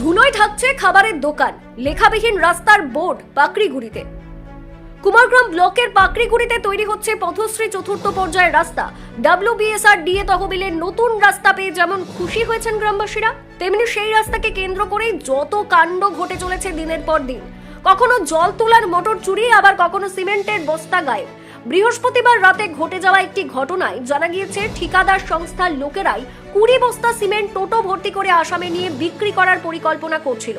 ধুলোয় থাকছে খাবারের দোকান, লেখাবিহীন রাস্তার বোর্ড পাকড়িগুড়িতে। কুমারগ্রাম ব্লকের পাকড়িগুড়িতে তৈরি হচ্ছে পথশ্রী চতুর্থ পর্যায়ের রাস্তা। ডাব্লিউবিএসআর ডিএ তহবিলের নতুন রাস্তা পেয়ে যেমন খুশি হয়েছেন গ্রামবাসীরা, তেমনি সেই রাস্তাকে কেন্দ্র করেই যত কাণ্ড ঘটে চলেছে দিনের পর দিন। কখনো জল তোলার মোটর চুরি, আবার কখনো সিমেন্টের বস্তা গায়েব। বৃহস্পতিবার রাতে ঘটে যাওয়া একটি ঘটনায় জানা গিয়েছে, ঠিকাদার সংস্থার লোকেরাই কুড়ি বস্তা সিমেন্ট টোটো ভর্তি করে আসামে নিয়ে বিক্রি করার পরিকল্পনা করছিল।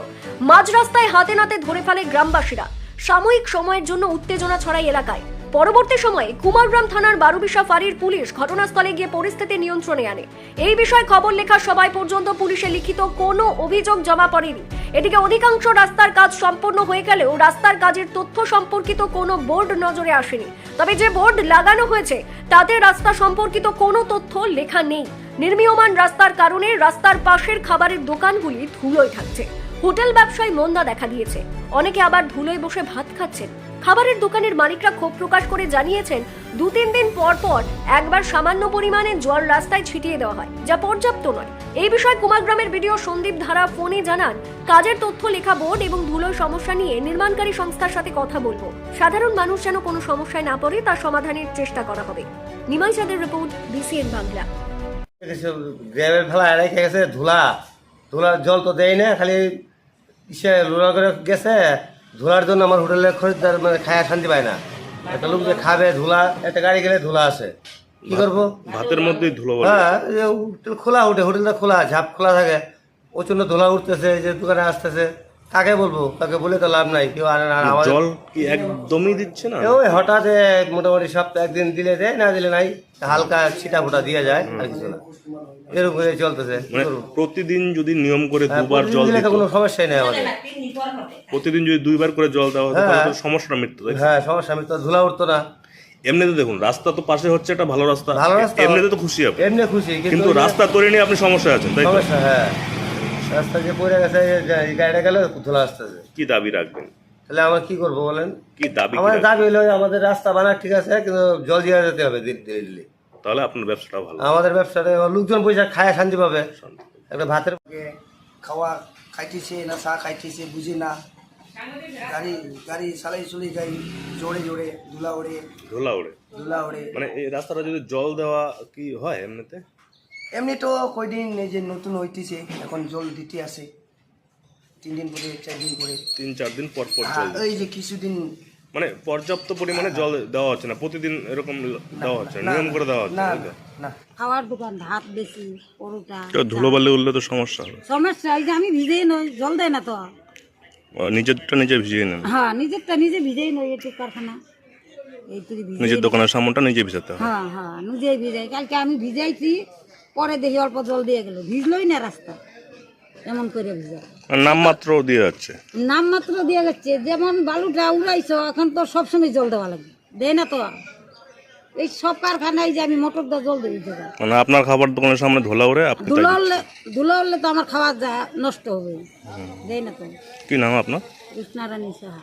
মাঝ রাস্তায় হাতে নাতে ধরে ফেলে গ্রামবাসীরা। সাময়িক সময়ের জন্য উত্তেজনা ছড়াই এলাকায়। পরবর্তী সময়ে কুমারগ্রাম থানার বারুবিশা ফাঁড়ির পুলিশ ঘটনাস্থলে গিয়ে পরিস্থিতি নিয়ন্ত্রণে আনে। এই বিষয়ে খবর লেখা সবাই পর্যন্ত পুলিশে লিখিত কোনো অভিযোগ জমা পড়েনি। এদিকে অধিকাংশ রাস্তার কাজ সম্পন্ন হয়ে গেলেও রাস্তার কাজের তথ্য সম্পর্কিত কোনো বোর্ড নজরে আসেনি। তবে যে বোর্ড লাগানো হয়েছে, তাতে রাস্তা সম্পর্কিত কোনো তথ্য লেখা নেই। নির্মীয়মান রাস্তার কারণে রাস্তার পাশের খাবারের দোকানগুলি ধুলোয় থাকছে। হোটেল ব্যবসায় মন্দা দেখা দিয়েছে। অনেকে আবার ধুলোয় বসে ভাত খাচ্ছেন। খাবারের দোকানের মালিকরা ক্ষোভ প্রকাশ করে জানিয়েছেন দু তিন দিন পর পর একবার সামান্য পরিমাণে জল রাস্তায় ছিটিয়ে দেওয়া হয়, যা পর্যাপ্ত নয়। এই বিষয়ে কুমারগ্রামের ভিডিও সন্দীপ ধারা ফোনে জানান, কাজের তথ্য লেখা বোর্ড এবং ধুলোর সমস্যা নিয়ে নির্মাণকারী সংস্থার সাথে কথা বলব। সাধারণ মানুষ যেন কোনো সমস্যায় না পড়ে তার সমাধানের চেষ্টা করা হবে। নিমাই চাঁদের রিপোর্ট, বিসিএন বাংলা। গ্রামের ফেলা রেখে গেছে, ধুলা, ধুলার জল তো দেয় না, খালি ইসে লোড়া করে গেছে ধুলার জন্য আমার হোটেলের খরিদ্দার মানে খায়া শান্তি পায় না। একটা লোক যে খাবে ধুলা একটা গাড়ি গেলে ধুলা আসে কি করব? ভাতের মধ্যেই ধুলো। হ্যাঁ হোটেল খোলা উঠে হোটেলটা খোলা ঝাপ খোলা থাকে। প্রচণ্ড ধুলা উঠতেছে যে দোকানে আসতেছে। কাকে বলব? কাকে বলে তো লাভ নাই কেউ আনে না। আর আমাদের জল কি একদমই দিচ্ছে না? ওই হঠাৎ মোটামুটি সপ্তাহে একদিন দিলে দেয় না দিলে নাই। হালকা ছিটা ফোটা দিয়ে যায় আর কিছু না। এরকম চলতেছে। মানে? প্রতিদিন যদি নিয়ম করে হ্যাঁ, দুবার জল দিলে তো কোনো সমস্যাই নেই আমাদের। প্রতিদিন যদি দুইবার করে জল দেওয়া হতো হ্যাঁ। তাহলে তো সমস্যাটা মিটতো তাই হ্যাঁ সমস্যা আমি তো ধুলা উঠতো না। এমনিতে দেখুন রাস্তা তো পাশে হচ্ছে একটা ভালো রাস্তা। ভালো রাস্তা। এমনিতে তো খুশি হবে এমনি খুশি কিন্তু রাস্তা তৈরি নিয়ে আপনি সমস্যা আছেন তাই তো? সমস্যা হ্যাঁ। রাস্তা যে পড়ে গেছে এই গাড়িটা গেলে ধুলা আসতেছে। কি দাবি রাখবেন? তাহলে আমরা কি করব বলেন? কি দাবি কি আমাদের দাবি হলো আমাদের রাস্তা বানা ঠিক আছে কিন্তু জল দিয়ে যেতে হবে দিলে দিলে তাহলে আপনার ব্যবসাটা ভালো। আমাদের ব্যবসাটা লোকজন পয়সা খায় শান্তি পাবে। একটা ভাতের খাওয়া খাইতেছে না চা খাইতেছে বুঝে না। গাড়ি গাড়ি চালাই চলি যাই জোরে জোরে ধুলা ওড়ে। ধুলা ওড়ে? ধুলা ওড়ে। মানে এই রাস্তাটা যদি জল দেওয়া কি হয় এমনিতে? এমনি তো কয়দিন এই যে নতুন হইতেছে এখন জল দিতে আসে তিন দিন পরে চার দিন পরে। তিন চার দিন পর পর জল হ্যাঁ। এই যে কিছুদিন মানে পর্যাপ্ত পরিমাণে জল দেওয়া হচ্ছে না প্রতিদিন এরকম দেওয়া হচ্ছে নিয়ম করে দেওয়া হচ্ছে না খাওয়ার দোকান ভাত বেশি পরোটা তো ধুলোবালি উঠলে তো সমস্যা হবে। সমস্যা এই যে আমি ভিজেই নই জল দেয় না তো। নিজেরটা নিজে ভিজিয়ে নেন। হ্যাঁ নিজেরটা নিজে ভিজেই নই এটু কারখানা। নিজের দোকানের সামনটা নিজে ভিজাতে হয় হ্যাঁ হ্যাঁ নিজেই ভিজাই। কালকে আমি ভিজাইছি পরে দেখি অল্প জল দিয়ে গেল। ভিজলই না রাস্তা এমন করে ভিজা আর নামমাত্র দিয়ে যাচ্ছে। নাম মাত্র দিয়ে যাচ্ছে। যেমন বালুটা উড়াইছো এখন তো সবসময় জল দেওয়া লাগবে। দেয় না তো এই সব কারখানায় যে আমি মোটর দা জল দিয়ে জায়গায় মানে আপনার খাবার দোকানের সামনে ধুলা উড়ে আপনি ধুলো উঠলে ধুলো উঠলে তো আমার খাবার যা নষ্ট হবে। দেয় না তো। কি নাম আপনার? কৃষ্ণারানী সাহা।